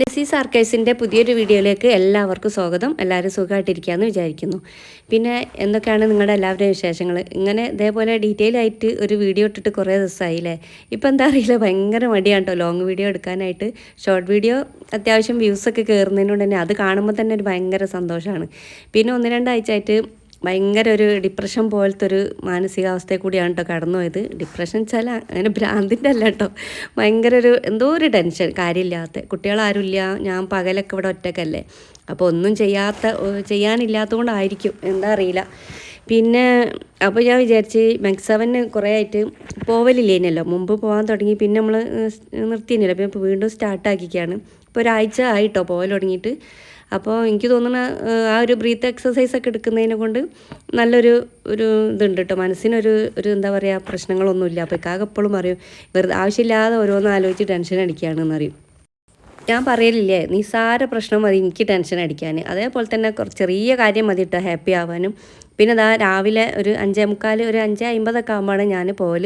നസീസ് ആർക്കൈസിന്റെ പുതിയൊരു വീഡിയോയിലേക്ക് എല്ലാവർക്കും സ്വാഗതം. എല്ലാവരും സുഖമായിട്ടിരിക്കുകയെന്ന് വിചാരിക്കുന്നു. പിന്നെ എന്തൊക്കെയാണ് നിങ്ങളുടെ എല്ലാവരുടെയും വിശേഷങ്ങൾ ഇങ്ങനെ ഇതേപോലെ ഡീറ്റെയിൽ ആയിട്ട് ഒരു വീഡിയോ ഇട്ടിട്ട് കുറേ ദിവസമായില്ലേ ഇപ്പം എന്താ അറിയില്ല ഭയങ്കര മടിയാണ് കേട്ടോ ലോങ് വീഡിയോ എടുക്കാനായിട്ട്. ഷോർട്ട് വീഡിയോ അത്യാവശ്യം വ്യൂസൊക്കെ കയറുന്നതിനോട് തന്നെ അത് കാണുമ്പോൾ തന്നെ ഒരു ഭയങ്കര സന്തോഷമാണ് പിന്നെ ഒന്ന് രണ്ടാഴ്ച ആയിട്ട് ഭയങ്കര ഒരു ഡിപ്രഷൻ പോലത്തെ ഒരു മാനസികാവസ്ഥയിൽ കൂടിയാണ് കേട്ടോ കടന്നു പോയത് ഡിപ്രഷൻ ചില അങ്ങനെ ഭ്രാന്തിന്റെ അല്ല കേട്ടോ ഭയങ്കര ഒരു എന്തോ ഒരു ടെൻഷൻ കാര്യമില്ലാത്ത. കുട്ടികളാരുമില്ല ഞാൻ പകലൊക്കെ ഇവിടെ ഒറ്റക്കല്ലേ. അപ്പോൾ ഒന്നും ചെയ്യാത്ത ചെയ്യാനില്ലാത്തതുകൊണ്ടായിരിക്കും. എന്താ അറിയില്ല. പിന്നെ അപ്പോൾ ഞാൻ വിചാരിച്ച് മെക്സവന് കുറേ ആയിട്ട് പോവലില്ലേനല്ലോ. മുമ്പ് പോകാൻ തുടങ്ങി പിന്നെ നമ്മൾ നിർത്തിയില്ല പിന്നെ ഇപ്പോൾ വീണ്ടും സ്റ്റാർട്ടാക്കിക്കുകയാണ് ഇപ്പോൾ ഒരാഴ്ച ആയിട്ടോ പോവൽ തുടങ്ങിയിട്ട് അപ്പോൾ എനിക്ക് തോന്നുന്ന ആ ഒരു ബ്രീത്ത് എക്സസൈസ് ഒക്കെ എടുക്കുന്നതിനെ കൊണ്ട് നല്ലൊരു ഒരു ഇതുണ്ട് കേട്ടോ മനസ്സിനൊരു ഒരു എന്താ പറയുക പ്രശ്നങ്ങളൊന്നുമില്ല. അപ്പോൾ ഇക്കാകെ എപ്പോഴും പറയും വെറുതെ ആവശ്യമില്ലാതെ ഓരോന്ന് ആലോചിച്ച് ടെൻഷൻ അടിക്കുകയാണെന്ന് അറിയും ഞാൻ പറയലില്ലേ നിസാര പ്രശ്നം മതി എനിക്ക് ടെൻഷൻ അടിക്കാൻ. അതേപോലെ തന്നെ കുറച്ച് ചെറിയ കാര്യം മതി കേട്ടോ ഹാപ്പി ആവാനും. പിന്നെ അതാ രാവിലെ ഒരു അഞ്ചേ മുക്കാൽ ഒരു അഞ്ച് അമ്പതൊക്കെ ആകുമ്പോഴാണ് ഞാൻ പോൽ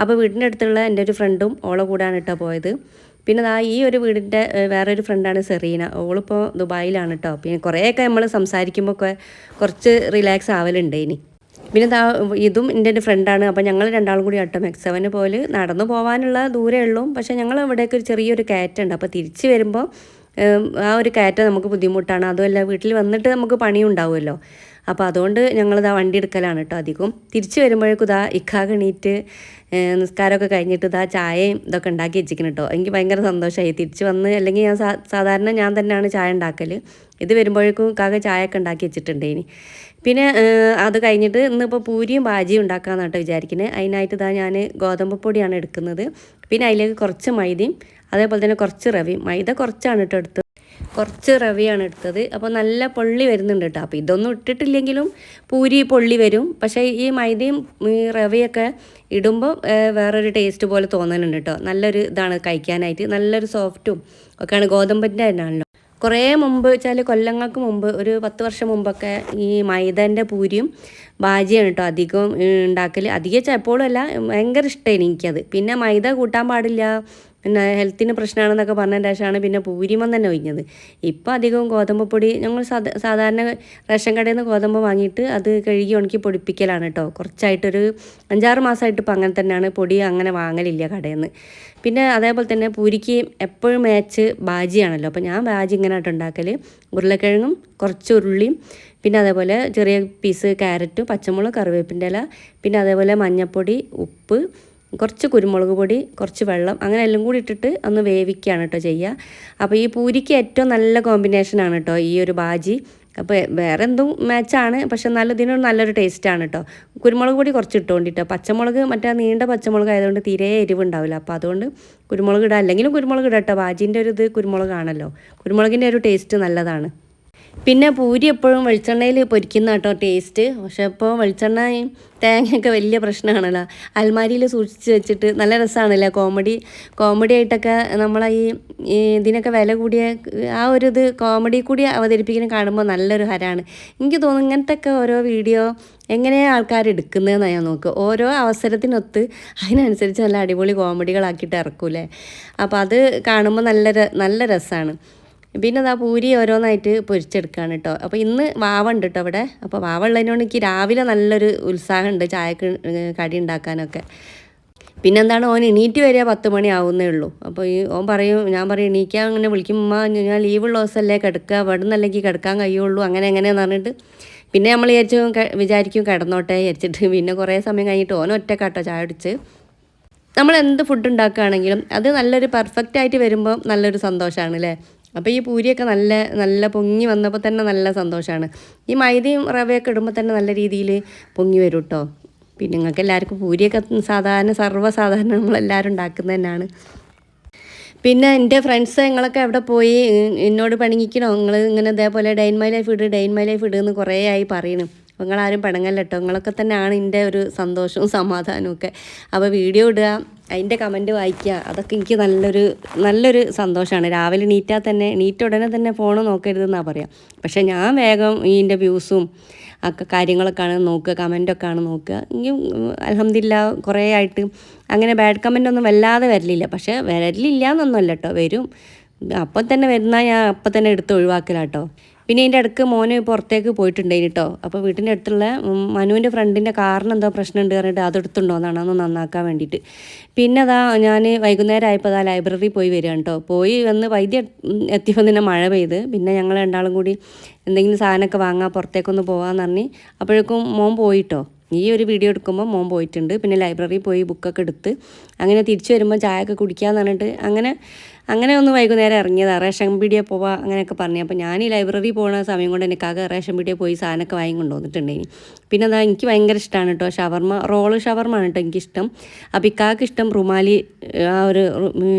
അപ്പോൾ വീടിന്റെ അടുത്തുള്ള എന്റെ ഒരു ഫ്രണ്ടും ഓളെ കൂടാണ് കേട്ടോ പോയത്. പിന്നെ ദാ ഈ ഒരു വീടിന്റെ വേറൊരു ഫ്രണ്ടാണ് സെറീന. ഓളിപ്പോൾ ദുബായിലാണ് കേട്ടോ പിന്നെ കുറേയൊക്കെ നമ്മൾ സംസാരിക്കുമ്പോൾ കുറച്ച് റിലാക്സ് ആവലുണ്ട് ഇനി. പിന്നെ ദാ ഇതും എന്റെ ഒരു ഫ്രണ്ടാണ് അപ്പോൾ ഞങ്ങൾ രണ്ടാളും കൂടി കേട്ടോ മെക്സവന് പോലെ നടന്നു പോകാനുള്ള ദൂരേ ഉള്ളൂ. പക്ഷേ ഞങ്ങൾ അവിടേക്ക് ഒരു ചെറിയൊരു കയറ്റുണ്ട് അപ്പോൾ തിരിച്ച് വരുമ്പോൾ ആ ഒരു കയറ്റം നമുക്ക് ബുദ്ധിമുട്ടാണ്. അതുമല്ല വീട്ടിൽ വന്നിട്ട് നമുക്ക് പണിയും ഉണ്ടാവുമല്ലോ അപ്പോൾ അതുകൊണ്ട് ഞങ്ങളിതാ വണ്ടി എടുക്കലാണ് കേട്ടോ അധികം. തിരിച്ചു വരുമ്പോഴേക്കും ഇതാ ഇക്കാകെ എണീറ്റ് നിസ്കാരമൊക്കെ കഴിഞ്ഞിട്ട് ഇതാ ചായയും ഇതൊക്കെ ഉണ്ടാക്കി വെച്ചിരിക്കണം കേട്ടോ. എനിക്ക് ഭയങ്കര സന്തോഷമായി. തിരിച്ച് വന്ന് അല്ലെങ്കിൽ ഞാൻ സാധാരണ ഞാൻ തന്നെയാണ് ചായ ഉണ്ടാക്കൽ ഇത് വരുമ്പോഴേക്കും ഇക്കാകെ ചായയൊക്കെ ഉണ്ടാക്കി വെച്ചിട്ടുണ്ട് ഇനി. പിന്നെ അത് കഴിഞ്ഞിട്ട് ഇന്നിപ്പോൾ പൂരിയും ബാജിയും ഉണ്ടാക്കാമെന്ന് കേട്ടോ വിചാരിക്കുന്നത് അതിനായിട്ട് ഇതാ ഞാൻ ഗോതമ്പ് പൊടിയാണ് എടുക്കുന്നത്. പിന്നെ അതിലേക്ക് കുറച്ച് മൈദയും അതേപോലെ തന്നെ കുറച്ച് റവിയും. മൈദ കുറച്ചാണ് കേട്ടോ എടുത്തത് കുറച്ച് റവിയാണ് എടുത്തത്. അപ്പോൾ നല്ല പൊള്ളി വരുന്നുണ്ട് കേട്ടോ അപ്പോൾ ഇതൊന്നും ഇട്ടിട്ടില്ലെങ്കിലും പൂരി പൊള്ളി വരും. പക്ഷേ ഈ മൈദയും ഈ റവിയൊക്കെ ഇടുമ്പോൾ വേറൊരു ടേസ്റ്റ് പോലെ തോന്നുന്നുണ്ട് കേട്ടോ നല്ലൊരു ഇതാണ് കഴിക്കാനായിട്ട്. നല്ലൊരു സോഫ്റ്റും ഒക്കെയാണ് ഗോതമ്പിന്റെ തന്നെയാണല്ലോ. കുറേ മുമ്പ് വെച്ചാൽ കൊല്ലങ്ങൾക്ക് മുമ്പ് ഒരു പത്ത് വർഷം മുമ്പൊക്കെ ഈ മൈദന്റെ പൂരിയും ബാജിയാണ് കേട്ടോ അധികം ഉണ്ടാക്കൽ അധികം എപ്പോഴും അല്ല ഭയങ്കര ഇഷ്ടമാണ് എനിക്കത്. പിന്നെ മൈദ കൂട്ടാൻ പാടില്ല. പിന്നെ ഹെൽത്തിന് പ്രശ്നമാണെന്നൊക്കെ പറഞ്ഞതിന്റെ ശേഷമാണ് പിന്നെ പൂരിമം തന്നെ ഒഴിഞ്ഞത്. ഇപ്പോൾ അധികവും ഗോതമ്പ് പൊടി ഞങ്ങൾ സാധാരണ റേഷൻ കടയിൽ നിന്ന് ഗോതമ്പ് വാങ്ങിയിട്ട് അത് കഴുകി ഉണക്കി പൊടിപ്പിക്കലാണ് കേട്ടോ കുറച്ചായിട്ടൊരു അഞ്ചാറ് മാസമായിട്ട് ഇപ്പോൾ അങ്ങനെ തന്നെയാണ് പൊടി അങ്ങനെ വാങ്ങലില്ല കടയിൽ നിന്ന്. പിന്നെ അതേപോലെ തന്നെ പൂരിക്ക് എപ്പോഴും മാച്ച് ബാജിയാണല്ലോ. അപ്പോൾ ഞാൻ ബാജി ഇങ്ങനെ ആയിട്ട് ഉണ്ടാക്കൽ. ഉരുളക്കിഴങ്ങും കുറച്ച് ഉരുളിയും പിന്നെ അതേപോലെ ചെറിയ പീസ് ക്യാരറ്റ് പച്ചമുളക് കറിവേപ്പിന്റെ ഇല പിന്നെ അതേപോലെ മഞ്ഞൾപ്പൊടി ഉപ്പ് കുറച്ച് കുരുമുളക് പൊടി കുറച്ച് വെള്ളം അങ്ങനെ എല്ലാം കൂടി ഇട്ടിട്ട് ഒന്ന് വേവിക്കുകയാണ് കേട്ടോ ചെയ്യുക. അപ്പോൾ ഈ പൂരിക്ക് ഏറ്റവും നല്ല കോമ്പിനേഷനാണ് കേട്ടോ ഈ ഒരു ബാജി. അപ്പോൾ വേറെ എന്തും മാച്ചാണ് പക്ഷെ നല്ല ഇതിനൊരു നല്ലൊരു ടേസ്റ്റാണ് കേട്ടോ. കുരുമുളക് പൊടി കുറച്ച് ഇട്ടുകൊണ്ടിട്ടോ പച്ചമുളക് മറ്റേ നീണ്ട പച്ചമുളക് ആയതുകൊണ്ട് തീരെ എരിവുണ്ടാവില്ല. അപ്പോൾ അതുകൊണ്ട് കുരുമുളക് ഇടാം അല്ലെങ്കിലും കുരുമുളക് ഇടാം കേട്ടോ ബാജിന്റെ ഒരു ഇത് കുരുമുളകാണല്ലോ. കുരുമുളകിന്റെ ഒരു ടേസ്റ്റ് നല്ലതാണ്. പിന്നെ പൂരി എപ്പോഴും വെളിച്ചെണ്ണയിൽ പൊരിക്കുന്ന കേട്ടോ ടേസ്റ്റ് പക്ഷേ ഇപ്പോൾ വെളിച്ചെണ്ണയും തേങ്ങയൊക്കെ വലിയ പ്രശ്നമാണല്ലോ. അൽമാരിയിൽ സൂക്ഷിച്ച് വെച്ചിട്ട് നല്ല രസമാണല്ലേ കോമഡി കോമഡി ആയിട്ടൊക്കെ നമ്മളെ ഈ ഇതിനൊക്കെ വില കൂടിയ ആ ഒരു ഇത് കോമഡി കൂടി അവതരിപ്പിക്കുന്ന കാണുമ്പോൾ നല്ലൊരു ഹരാണ്. എനിക്ക് തോന്നുന്നു ഇങ്ങനത്തെ ഒക്കെ ഓരോ വീഡിയോ എങ്ങനെയാണ് ആൾക്കാർ എടുക്കുന്നതെന്നാണ് ഞാൻ നോക്കുക ഓരോ അവസരത്തിനൊത്ത് അതിനനുസരിച്ച് നല്ല അടിപൊളി കോമഡികളാക്കിയിട്ട് ഇറക്കൂലേ അപ്പോൾ അത് കാണുമ്പോൾ നല്ല നല്ല രസമാണ് പിന്നെ അതാ പൂരി ഓരോന്നായിട്ട് പൊരിച്ചെടുക്കുകയാണ് കേട്ടോ അപ്പോൾ ഇന്ന് വാവ ഉണ്ട് കേട്ടോ അവിടെ. അപ്പോൾ വാവ ഉള്ളതിനോട് എനിക്ക് രാവിലെ നല്ലൊരു ഉത്സാഹമുണ്ട് ചായക്ക് കടി ഉണ്ടാക്കാനൊക്കെ. പിന്നെന്താണ് ഓൻ എണീറ്റ് വരിക പത്ത് മണി ആവുന്നേ ഉള്ളൂ. അപ്പോൾ ഈ ഓൻ പറയും ഞാൻ പറയും എണീക്കാൻ അങ്ങനെ വിളിക്കും ഉമ്മ ഞാൻ ലീവുള്ള ദിവസമല്ലേ കിടക്കുക അവിടെ നിന്നല്ലെങ്കിൽ കിടക്കാൻ കഴിയുള്ളൂ അങ്ങനെ എങ്ങനെയാന്ന് പറഞ്ഞിട്ട് പിന്നെ നമ്മൾ വിചാരിച്ചു വിചാരിക്കും കിടന്നോട്ടെ വിചാരിച്ചിട്ട് പിന്നെ കുറേ സമയം കഴിഞ്ഞിട്ട് ഓൻ ഒറ്റക്കാട്ടോ ചായ അടിച്ച് നമ്മൾ എന്ത് ഫുഡ് ഉണ്ടാക്കുകയാണെങ്കിലും അത് നല്ലൊരു പെർഫെക്റ്റ് ആയിട്ട് വരുമ്പോൾ നല്ലൊരു സന്തോഷമാണ് അല്ലേ അപ്പോൾ ഈ പൂരിയൊക്കെ നല്ല നല്ല പൊങ്ങി വന്നപ്പോൾ തന്നെ നല്ല സന്തോഷമാണ് ഈ മൈദയും റവയൊക്കെ ഇടുമ്പോൾ തന്നെ നല്ല രീതിയിൽ പൊങ്ങി വരും കേട്ടോ പിന്നെ നിങ്ങൾക്ക് എല്ലാവർക്കും പൂരിയൊക്കെ സാധാരണ സർവസാധാരണ നമ്മളെല്ലാവരും ഉണ്ടാക്കുന്നത് തന്നെയാണ്. പിന്നെ എന്റെ ഫ്രണ്ട്സ് നിങ്ങളൊക്കെ എവിടെ പോയി എന്നോട് പണിങ്ങിക്കണോ നിങ്ങൾ ഇങ്ങനെ ഇതേപോലെ ഡൈൻ മൈ ലൈഫ് ഇട് ഡൈൻ മൈ ലൈഫ് ഇടുന്ന് കുറേ ആയി പറയണം. അപ്പോൾ നിങ്ങളാരും പിണങ്ങല്ല കേട്ടോ നിങ്ങളൊക്കെ തന്നെയാണ് എന്റെ ഒരു സന്തോഷവും സമാധാനവും ഒക്കെ. അപ്പോൾ വീഡിയോ ഇടുക അതിന്റെ കമന്റ് വായിക്കുക അതൊക്കെ എനിക്ക് നല്ലൊരു നല്ലൊരു സന്തോഷമാണ്. രാവിലെ നീറ്റാൽ തന്നെ നീറ്റ ഉടനെ തന്നെ ഫോൺ നോക്കരുതെന്നാണ് പറയാം. പക്ഷേ ഞാൻ വേഗം ഇതിന്റെ വ്യൂസും ഒക്കെ കാര്യങ്ങളൊക്കെയാണ് നോക്കുക കമന്റൊക്കെയാണ് നോക്കുക. ഇനി അലഹമില്ല കുറേ ആയിട്ട് അങ്ങനെ ബാഡ് കമന്റൊന്നും വല്ലാതെ വരലില്ല. പക്ഷേ വരലില്ല എന്നൊന്നുമല്ല കേട്ടോ വരും. അപ്പം തന്നെ വരുന്ന ഞാൻ അപ്പം തന്നെ എടുത്ത് ഒഴിവാക്കലാട്ടോ. പിന്നെ അതിന്റെ ഇടയ്ക്ക് മോന് പുറത്തേക്ക് പോയിട്ടുണ്ടായിന് കേട്ടോ അപ്പോൾ വീട്ടിന്റെ അടുത്തുള്ള മനുവിന്റെ ഫ്രണ്ടിന്റെ കാറിന് എന്തോ പ്രശ്നമുണ്ട് പറഞ്ഞിട്ട് അതെടുത്തുണ്ടോ എന്നാണ് ഒന്ന് നന്നാക്കാൻ വേണ്ടിയിട്ട്. പിന്നെ അതാ ഞാൻ വൈകുന്നേരം ആയപ്പോൾ അതാ ലൈബ്രറി പോയി വരികയാണ് കേട്ടോ പോയി വന്ന് വൈദ്യ എത്തിയപ്പോൾ തന്നെ മഴ പെയ്ത്. പിന്നെ ഞങ്ങൾ രണ്ടാളും കൂടി എന്തെങ്കിലും സാധനമൊക്കെ വാങ്ങാൻ പുറത്തേക്കൊന്ന് പോകാമെന്ന് പറഞ്ഞ് അപ്പോഴേക്കും മോൻ പോയിട്ടോ ഈ ഒരു വീഡിയോ എടുക്കുമ്പോൾ മോൻ പോയിട്ടുണ്ട്. പിന്നെ ലൈബ്രറിയിൽ പോയി ബുക്കൊക്കെ എടുത്ത് അങ്ങനെ തിരിച്ചു വരുമ്പോൾ ചായയൊക്കെ കുടിക്കാന്ന് പറഞ്ഞിട്ട് അങ്ങനെ അങ്ങനെ ഒന്ന് വൈകുന്നേരം ഇറങ്ങിയതാണ് റേഷൻ പീടിയ പോവാ അങ്ങനെയൊക്കെ പറഞ്ഞു. അപ്പോൾ ഞാൻ ഈ ലൈബ്രറി പോകുന്ന സമയം കൊണ്ട് എനിക്കാകെ റേഷൻ പീടിയ പോയി സാധനമൊക്കെ വാങ്ങി കൊണ്ടുവന്നിട്ടുണ്ടായിനി. പിന്നെ അതാ എനിക്ക് ഭയങ്കര ഇഷ്ടമാണ് കേട്ടോ. ഷവർമ്മ റോൾ ഷവർമ്മ ആണ് കേട്ടോ എനിക്കിഷ്ടം. അപ്പോൾ ഇക്കാക്ക് ഇഷ്ടം റുമാലി ആ ഒരു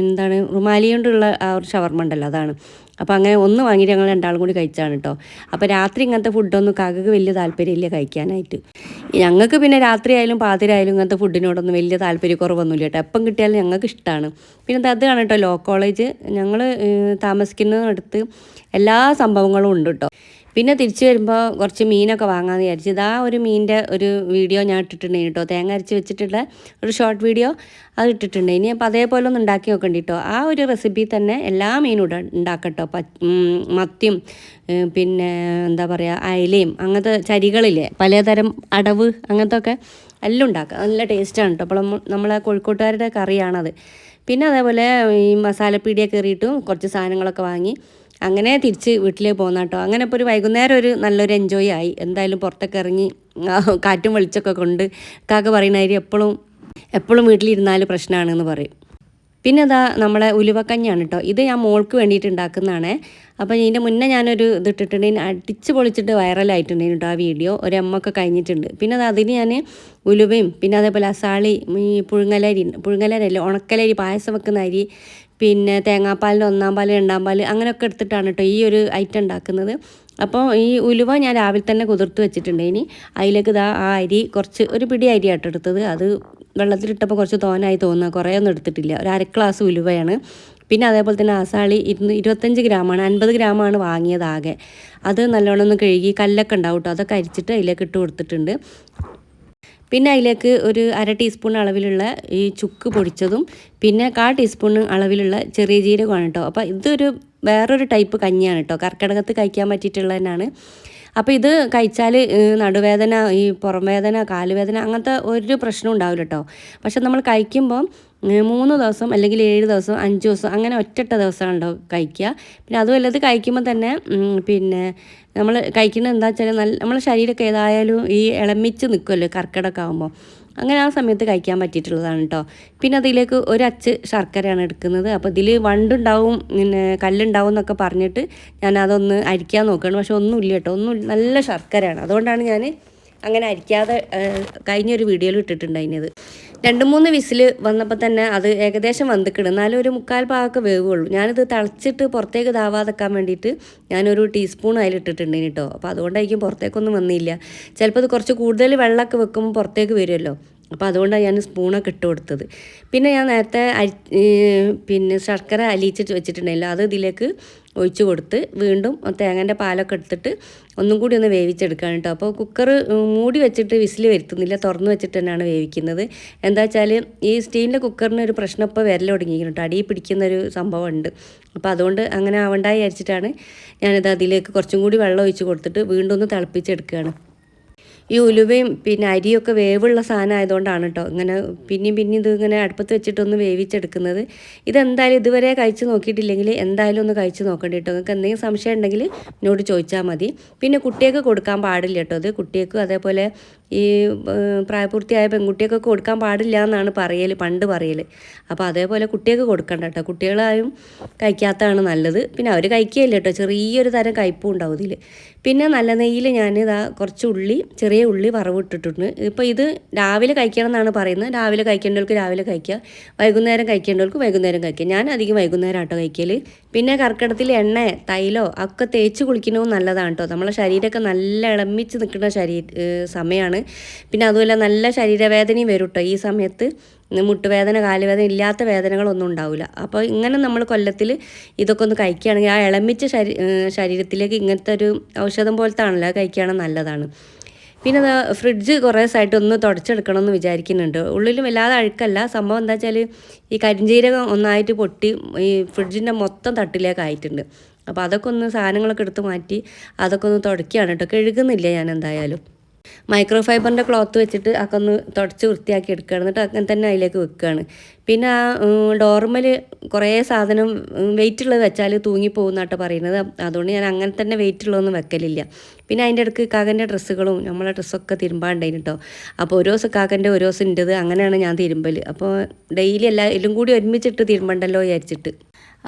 എന്താണ് റുമാലി കൊണ്ടുള്ള ആ ഒരു ഷവർമ്മ ഉണ്ടല്ലോ അതാണ്. അപ്പോൾ അങ്ങനെ ഒന്ന് വാങ്ങിയിട്ട് ഞങ്ങൾ രണ്ടാളും കൂടി കഴിച്ചാണ് കേട്ടോ അപ്പോൾ രാത്രി ഇങ്ങനത്തെ ഫുഡൊന്നും കാക്കക്ക് വലിയ താല്പര്യമില്ല കഴിക്കാനായിട്ട്. ഞങ്ങൾക്ക് പിന്നെ രാത്രി ആയാലും പാതിരായാലും ഇങ്ങനത്തെ ഫുഡിനോടൊന്നും വലിയ താല്പര്യക്കുറവൊന്നുമില്ല കേട്ടോ എപ്പം കിട്ടിയാലും ഞങ്ങൾക്ക് ഇഷ്ടമാണ് പിന്നെ അത് അതാണ് കേട്ടോ ലോ കോളേജ് ഞങ്ങൾ താമസിക്കുന്നിടത്ത് എല്ലാ സംഭവങ്ങളും ഉണ്ട് കേട്ടോ പിന്നെ തിരിച്ചു വരുമ്പോൾ കുറച്ച് മീനൊക്കെ വാങ്ങാമെന്ന് വിചാരിച്ചു. ഇതാ ഒരു മീനിന്റെ ഒരു വീഡിയോ ഞാൻ ഇട്ടിട്ടുണ്ട് കേട്ടോ. തേങ്ങ അരച്ച് വെച്ചിട്ടുള്ള ഒരു ഷോർട്ട് വീഡിയോ അത് ഇട്ടിട്ടുണ്ട്. ഇനി അപ്പോൾ അതേപോലെ ഒന്ന് ഉണ്ടാക്കി നോക്കണ്ട കേട്ടോ ആ ഒരു റെസിപ്പി തന്നെ എല്ലാ മീനും ഇട ഉണ്ടാക്കട്ടോ. പ മത്തിയും പിന്നെ എന്താ പറയുക അയലയും അങ്ങനത്തെ ചരികളില്ലേ? പലതരം അടവ് അങ്ങനത്തെ ഒക്കെ എല്ലാം ഉണ്ടാക്കുക നല്ല ടേസ്റ്റാണ് കേട്ടോ അപ്പോൾ നമ്മളെ കോഴിക്കോട്ടുകാരുടെ കറിയാണത്. പിന്നെ അതേപോലെ ഈ മസാലപ്പീടിയൊക്കെ കയറിയിട്ടും കുറച്ച് സാധനങ്ങളൊക്കെ വാങ്ങി അങ്ങനെ തിരിച്ച് വീട്ടിലേക്ക് പോകുന്ന കേട്ടോ അങ്ങനെ ഇപ്പോൾ ഒരു വൈകുന്നേരം ഒരു നല്ലൊരു എൻജോയ് ആയി. എന്തായാലും പുറത്തൊക്കെ ഇറങ്ങി കാറ്റും വെളിച്ചമൊക്കെ കൊണ്ട്. കാക്ക പറയുന്നതായി എപ്പോഴും എപ്പോഴും വീട്ടിലിരുന്നാൽ പ്രശ്നമാണെന്ന് പറയും. പിന്നെ അതാ നമ്മളെ ഉലുവക്കഞ്ഞാണ് കേട്ടോ ഇത് ഞാൻ മോൾക്ക് വേണ്ടിയിട്ട് ഉണ്ടാക്കുന്നതാണ് അപ്പോൾ ഇതിന്റെ മുന്നേ ഞാനൊരു ഇത് ഇട്ടിട്ടുണ്ടെങ്കിൽ അടിച്ച് പൊളിച്ചിട്ട് വൈറലായിട്ടുണ്ടെങ്കിൽ കേട്ടോ ആ വീഡിയോ. ഒരു കഴിഞ്ഞിട്ടുണ്ട്. പിന്നെ അത് അതിന് ഞാൻ ഉലുവയും പിന്നെ അതേപോലെ അസാളി ഈ പുഴുങ്ങലരി പുഴുങ്ങലരി അല്ലേ ഉണക്കലരി പായസം വെക്കുന്ന അരി പിന്നെ തേങ്ങാപ്പാലിന്റെ ഒന്നാം പാൽ രണ്ടാം പാൽ അങ്ങനെയൊക്കെ എടുത്തിട്ടാണ് കേട്ടോ ഈ ഒരു ഐറ്റം ഉണ്ടാക്കുന്നത്. അപ്പോൾ ഈ ഉലുവ ഞാൻ രാവിലെ തന്നെ കുതിർത്ത് വെച്ചിട്ടുണ്ട് ഇനി അതിലേക്ക് ഇതാ ആ അരി കുറച്ച് ഒരു പിടി അരി ആട്ടെടുത്തത് അത് വെള്ളത്തിലിട്ടപ്പോൾ കുറച്ച് തോനായി തോന്നുക കുറേ ഒന്നും എടുത്തിട്ടില്ല. ഒരു അര ഗ്ലാസ് ഉലുവയാണ്. പിന്നെ അതേപോലെ തന്നെ ആസാളി ഇരുന്ന് ഇരുപത്തഞ്ച് ഗ്രാമാണ്. അൻപത് ഗ്രാമാണ് വാങ്ങിയത് ആകെ അത് നല്ലോണം ഒന്ന് കഴുകി കല്ലൊക്കെ ഉണ്ടാവും കേട്ടോ അതൊക്കെ അരിച്ചിട്ട് അതിലേക്ക് ഇട്ട് കൊടുത്തിട്ടുണ്ട്. പിന്നെ അതിലേക്ക് ഒരു അര ടീസ്പൂൺ അളവിലുള്ള ഈ ചുക്ക് പൊടിച്ചതും പിന്നെ കാ ടീസ്പൂൺ അളവിലുള്ള ചെറിയ ജീരകമാണ് കേട്ടോ അപ്പോൾ ഇതൊരു വേറൊരു ടൈപ്പ് കഞ്ഞിയാണ് കേട്ടോ കർക്കിടകത്ത് കഴിക്കാൻ പറ്റിയിട്ടുള്ളതിനാണ് അപ്പോൾ ഇത് കഴിച്ചാൽ നടുവേദന ഈ പുറം വേദന കാലുവേദന അങ്ങനത്തെ ഒരു പ്രശ്നം ഉണ്ടാവില്ല കേട്ടോ പക്ഷെ നമ്മൾ കഴിക്കുമ്പോൾ മൂന്ന് ദിവസം അല്ലെങ്കിൽ ഏഴ് ദിവസം അഞ്ച് ദിവസം അങ്ങനെ ഒറ്റട്ട ദിവസമാണല്ലോ കഴിക്കുക. പിന്നെ അതുമല്ല ഇത് കഴിക്കുമ്പോൾ തന്നെ പിന്നെ നമ്മൾ കഴിക്കുന്നത് എന്താ വെച്ചാൽ നല്ല നമ്മളെ ശരീരമൊക്കെ ഏതായാലും ഈ ഇളമിച്ച് നിൽക്കുമല്ലോ കർക്കിടക ആകുമ്പോൾ അങ്ങനെ ആ സമയത്ത് കഴിക്കാൻ പറ്റിയിട്ടുള്ളതാണ് കേട്ടോ പിന്നെ അതിലേക്ക് ഒരു ശർക്കരയാണ് എടുക്കുന്നത്. അപ്പോൾ ഇതിൽ വണ്ടുണ്ടാവും പിന്നെ കല്ലുണ്ടാവും എന്നൊക്കെ പറഞ്ഞിട്ട് ഞാൻ അതൊന്ന് അരിക്കാൻ നോക്കുകയാണ്. പക്ഷെ ഒന്നുമില്ല കേട്ടോ ഒന്നും നല്ല ശർക്കരയാണ്. അതുകൊണ്ടാണ് ഞാൻ അങ്ങനെ അരിക്കാതെ കഴിഞ്ഞൊരു വീഡിയോയിൽ ഇട്ടിട്ടുണ്ടായിരുന്നത്. രണ്ട് മൂന്ന് വിസിൽ വന്നപ്പോൾ തന്നെ അത് ഏകദേശം വന്നിക്കിടും എന്നാലും ഒരു മുക്കാൽ ഭാഗമൊക്കെ വേവുള്ളൂ. ഞാനിത് തിളച്ചിട്ട് പുറത്തേക്ക് ഇതാവാതെക്കാൻ വേണ്ടിയിട്ട് ഞാനൊരു ടീസ്പൂൺ അതിലിട്ടിട്ടുണ്ട് കേട്ടോ അപ്പോൾ അതുകൊണ്ടായിരിക്കും പുറത്തേക്കൊന്നും വന്നില്ല. ചിലപ്പോൾ ഇത് കുറച്ച് കൂടുതൽ വെള്ളമൊക്കെ വെക്കുമ്പോൾ പുറത്തേക്ക് വരുമല്ലോ. അപ്പോൾ അതുകൊണ്ടാണ് ഞാൻ സ്പൂണൊക്കെ ഇട്ട് കൊടുത്തത്. പിന്നെ ഞാൻ നേരത്തെ പിന്നെ ശർക്കര അലിയിച്ചിട്ട് വെച്ചിട്ടുണ്ടായില്ല. അത് ഇതിലേക്ക് ഒഴിച്ച് കൊടുത്ത് വീണ്ടും തേങ്ങന്റെ പാലൊക്കെ എടുത്തിട്ട് ഒന്നും കൂടി ഒന്ന് വേവിച്ചെടുക്കുകയാണ് കേട്ടോ. അപ്പോൾ കുക്കർ മൂടി വെച്ചിട്ട് വിസിൽ വരുത്തുന്നില്ല. തുറന്ന് വെച്ചിട്ട് തന്നെയാണ് വേവിക്കുന്നത്. എന്താ വെച്ചാൽ ഈ സ്റ്റീലിന്റെ കുക്കറിന് ഒരു പ്രശ്നം ഇപ്പോൾ വിരൽ തുടങ്ങിയിരിക്കുന്നു കേട്ടോ. അടിയിൽ പിടിക്കുന്ന ഒരു സംഭവം ഉണ്ട് അപ്പോൾ അതുകൊണ്ട് അങ്ങനെ ആവണ്ടായി വിചാരിച്ചിട്ടാണ് ഞാനിത് അതിലേക്ക് കുറച്ചും കൂടി വെള്ളം ഒഴിച്ച് കൊടുത്തിട്ട് വീണ്ടും ഒന്ന് തിളപ്പിച്ചെടുക്കുകയാണ്. ഈ ഉലുവയും പിന്നെ അരിയൊക്കെ വേവുള്ള സാധനം ആയതുകൊണ്ടാണ് കേട്ടോ ഇങ്ങനെ പിന്നെയും പിന്നെ ഇത് ഇങ്ങനെ അടുപ്പത്ത് വെച്ചിട്ടൊന്ന് വേവിച്ചെടുക്കുന്നത്. ഇതെന്തായാലും ഇതുവരെ കഴിച്ച് നോക്കിയിട്ടില്ലെങ്കിൽ എന്തായാലും ഒന്ന് കഴിച്ച് നോക്കണ്ട കേട്ടോ നിങ്ങൾക്ക് എന്തെങ്കിലും സംശയം ഉണ്ടെങ്കിൽ എന്നോട് ചോദിച്ചാൽ മതി. പിന്നെ കുട്ടിയൊക്കെ കൊടുക്കാൻ പാടില്ല കേട്ടോ അത് കുട്ടിയേക്കും അതേപോലെ ഈ പ്രായപൂർത്തിയായ പെൺകുട്ടിയൊക്കെ കൊടുക്കാൻ പാടില്ല എന്നാണ് പറയൽ പണ്ട് പറയൽ അപ്പോൾ അതേപോലെ കുട്ടികൾക്ക് കൊടുക്കണ്ട കേട്ടോ കുട്ടികളായും കഴിക്കാത്തതാണ് നല്ലത്. പിന്നെ അവർ കഴിക്കുകയില്ല കേട്ടോ ചെറിയൊരു തരം കയ്പും ഉണ്ടാവും ഇതിൽ പിന്നെ നല്ല നെയ്യിൽ ഞാൻ ഇതാ കുറച്ച് ഉള്ളി ചെറിയ ഉള്ളി വറവിട്ടിട്ടുണ്ട്. ഇപ്പോൾ ഇത് രാവിലെ കഴിക്കണം എന്നാണ് പറയുന്നത്. രാവിലെ കഴിക്കേണ്ടവർക്ക് രാവിലെ കഴിക്കുക വൈകുന്നേരം കഴിക്കേണ്ടവർക്ക് വൈകുന്നേരം കഴിക്കുക ഞാൻ അധികം വൈകുന്നേരം ആട്ടോ കഴിക്കൽ പിന്നെ കർക്കിടത്തിൽ എണ്ണ തൈലോ ഒക്കെ തേച്ച് കുളിക്കണവും നല്ലതാണ് കേട്ടോ നമ്മളെ ശരീരമൊക്കെ നല്ല ഇളമിച്ച് നിൽക്കുന്ന ശരീര സമയമാണ് പിന്നെ അതുപോലെ നല്ല ശരീരവേദനയും വരും കേട്ടോ ഈ സമയത്ത് മുട്ടുവേദന കാലുവേദന ഇല്ലാത്ത വേദനകളൊന്നും ഉണ്ടാവില്ല. അപ്പോൾ ഇങ്ങനെ നമ്മൾ കൊല്ലത്തിൽ ഇതൊക്കെ ഒന്ന് കഴിക്കുകയാണെങ്കിൽ ആ ഇളമിച്ച ശരീ ശരീരത്തിലേക്ക് ഇങ്ങനത്തെ ഒരു ഔഷധം പോലത്തെ ആണല്ലോ കഴിക്കുകയാണെങ്കിൽ നല്ലതാണ്. പിന്നെ ഫ്രിഡ്ജ് കുറേ ദിവസമായിട്ട് ഒന്ന് തുടച്ചെടുക്കണം എന്ന് വിചാരിക്കുന്നുണ്ട്. ഉള്ളിലും വല്ലാതെ അഴുക്കല്ല. സംഭവം എന്താ വെച്ചാൽ ഈ കരിഞ്ജീരകം ഒന്നായിട്ട് പൊട്ടി ഈ ഫ്രിഡ്ജിന്റെ മൊത്തം തട്ടിലേക്ക് ആയിട്ടുണ്ട്. അപ്പോൾ അതൊക്കെ ഒന്ന് സാധനങ്ങളൊക്കെ എടുത്ത് മാറ്റി അതൊക്കെ ഒന്ന് തുടക്കുകയാണ് കേട്ടോ. കഴുകുന്നില്ല ഞാൻ എന്തായാലും. മൈക്രോ ഫൈബറിന്റെ ക്ലോത്ത് വെച്ചിട്ട് അതൊക്കെ ഒന്ന് തുടച്ച് വൃത്തിയാക്കി എടുക്കുകയാണ്. എന്നിട്ട് അങ്ങനെ തന്നെ അതിലേക്ക് വെക്കുകയാണ്. പിന്നെ ആ ഡോർമൽ കുറേ സാധനം വെയിറ്റ് ഉള്ളത് വെച്ചാൽ തൂങ്ങിപ്പോകുന്നാട്ട് പറയുന്നത്. അതുകൊണ്ട് ഞാൻ അങ്ങനെ തന്നെ വെയിറ്റ് ഉള്ളതൊന്നും വെക്കലില്ല. പിന്നെ അതിന്റെ ഇടയ്ക്ക് കാക്കന്റെ ഡ്രസ്സുകളും നമ്മളെ ഡ്രസ്സൊക്കെ തിരുമ്പാണ്ടായിന് കേട്ടോ അപ്പോൾ ഓരോ ദിവസം കാക്കന്റെ ഓരോ ദിവസം ഉണ്ടത് അങ്ങനെയാണ് ഞാൻ തിരുമ്പൽ അപ്പോൾ ഡെയിലി എല്ലാ എല്ലാം കൂടി ഒരുമിച്ചിട്ട് തിരുമ്പണ്ടല്ലോ വിചാരിച്ചിട്ട്.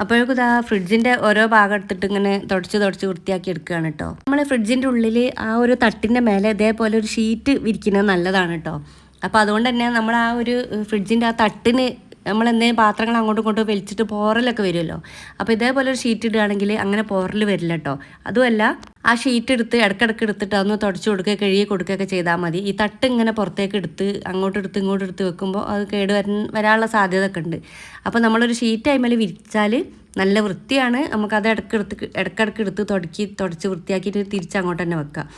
അപ്പോഴേക്കും ഇതാ ഫ്രിഡ്ജിന്റെ ഓരോ ഭാഗം എടുത്തിട്ട് ഇങ്ങനെ തുടച്ച് തുടച്ച് വൃത്തിയാക്കി എടുക്കുകയാണ് കേട്ടോ നമ്മൾ ഫ്രിഡ്ജിന്റെ ഉള്ളിൽ ആ ഒരു തട്ടിന്റെ മേലെ ഇതേപോലെ ഒരു ഷീറ്റ് വിരിക്കുന്നത് നല്ലതാണ് കേട്ടോ അപ്പോൾ അതുകൊണ്ട് തന്നെ നമ്മൾ ആ ഒരു ഫ്രിഡ്ജിന്റെ ആ തട്ടിന് നമ്മൾ എന്തെങ്കിലും പാത്രങ്ങൾ അങ്ങോട്ടും ഇങ്ങോട്ടും വലിച്ചിട്ട് പോറലൊക്കെ വരുമല്ലോ. അപ്പോൾ ഇതേപോലെ ഒരു ഷീറ്റ് ഇടുകയാണെങ്കിൽ അങ്ങനെ പോറൽ വരില്ല കേട്ടോ അതുമല്ല ആ ഷീറ്റ് എടുത്ത് ഇടയ്ക്കിടയ്ക്ക് എടുത്തിട്ട് അതൊന്ന് തുടച്ച് കൊടുക്കുക കഴുകി കൊടുക്കുകയൊക്കെ ചെയ്താൽ മതി. ഈ തട്ട് ഇങ്ങനെ പുറത്തേക്ക് എടുത്ത് അങ്ങോട്ട് എടുത്ത് ഇങ്ങോട്ട് എടുത്ത് വെക്കുമ്പോൾ അത് കേട് വരാൻ വരാനുള്ള സാധ്യത ഒക്കെ ഉണ്ട്. അപ്പോൾ നമ്മളൊരു ഷീറ്റ് അതിമേൽ വിരിച്ചാൽ നല്ല വൃത്തിയാണ്. നമുക്കത് ഇടയ്ക്കെടുത്ത് ഇടയ്ക്കിടയ്ക്ക് എടുത്ത് തുടക്കി തുടച്ച് വൃത്തിയാക്കിയിട്ട് തിരിച്ച് അങ്ങോട്ട് തന്നെ വെക്കാം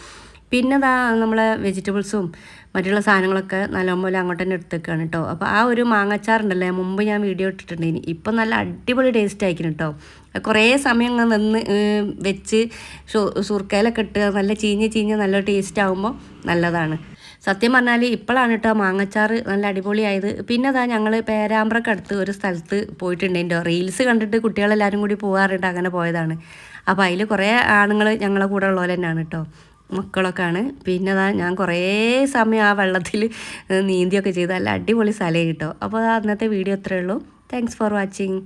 പിന്നെ നമ്മളെ വെജിറ്റബിൾസും മറ്റുള്ള സാധനങ്ങളൊക്കെ നല്ലപോലെ അങ്ങോട്ട് തന്നെ എടുത്തേക്കാണ് കേട്ടോ അപ്പോൾ ആ ഒരു മാങ്ങച്ചാറുണ്ടല്ലേ മുമ്പ് ഞാൻ വീഡിയോ ഇട്ടിട്ടുണ്ടായിന് ഇപ്പം നല്ല അടിപൊളി ടേസ്റ്റ് ആയിരിക്കും കേട്ടോ കുറേ സമയം നിന്ന് വെച്ച് സുർക്കയിലൊക്കെ ഇട്ട് നല്ല ചീഞ്ഞ് ചീഞ്ഞ് നല്ല ടേസ്റ്റ് ആകുമ്പോൾ നല്ലതാണ്. സത്യം പറഞ്ഞാൽ ഇപ്പോഴാണ് കേട്ടോ മാങ്ങച്ചാറ് നല്ല അടിപൊളിയായത് പിന്നെ അതാ ഞങ്ങൾ പേരാമ്പ്രക്ക് അടുത്ത് ഒരു സ്ഥലത്ത് പോയിട്ടുണ്ടായിട്ടോ റീൽസ് കണ്ടിട്ട് കുട്ടികളെല്ലാവരും കൂടി പോകാറുണ്ട് അങ്ങനെ പോയതാണ്. അപ്പോൾ അതിൽ കുറേ ആണുങ്ങൾ ഞങ്ങളെ കൂടെ ഉള്ളവർ തന്നെയാണ് കേട്ടോ മക്കളൊക്കെ ആണ് പിന്നെ ഞാൻ കുറേ സമയം ആ വെള്ളത്തിൽ നീന്തിയൊക്കെ ചെയ്ത് നല്ല അടിപൊളി സ്ഥലം കിട്ടും. അപ്പോൾ അന്നത്തെ വീഡിയോ ഇത്രയേ ഉള്ളൂ. Thanks for watching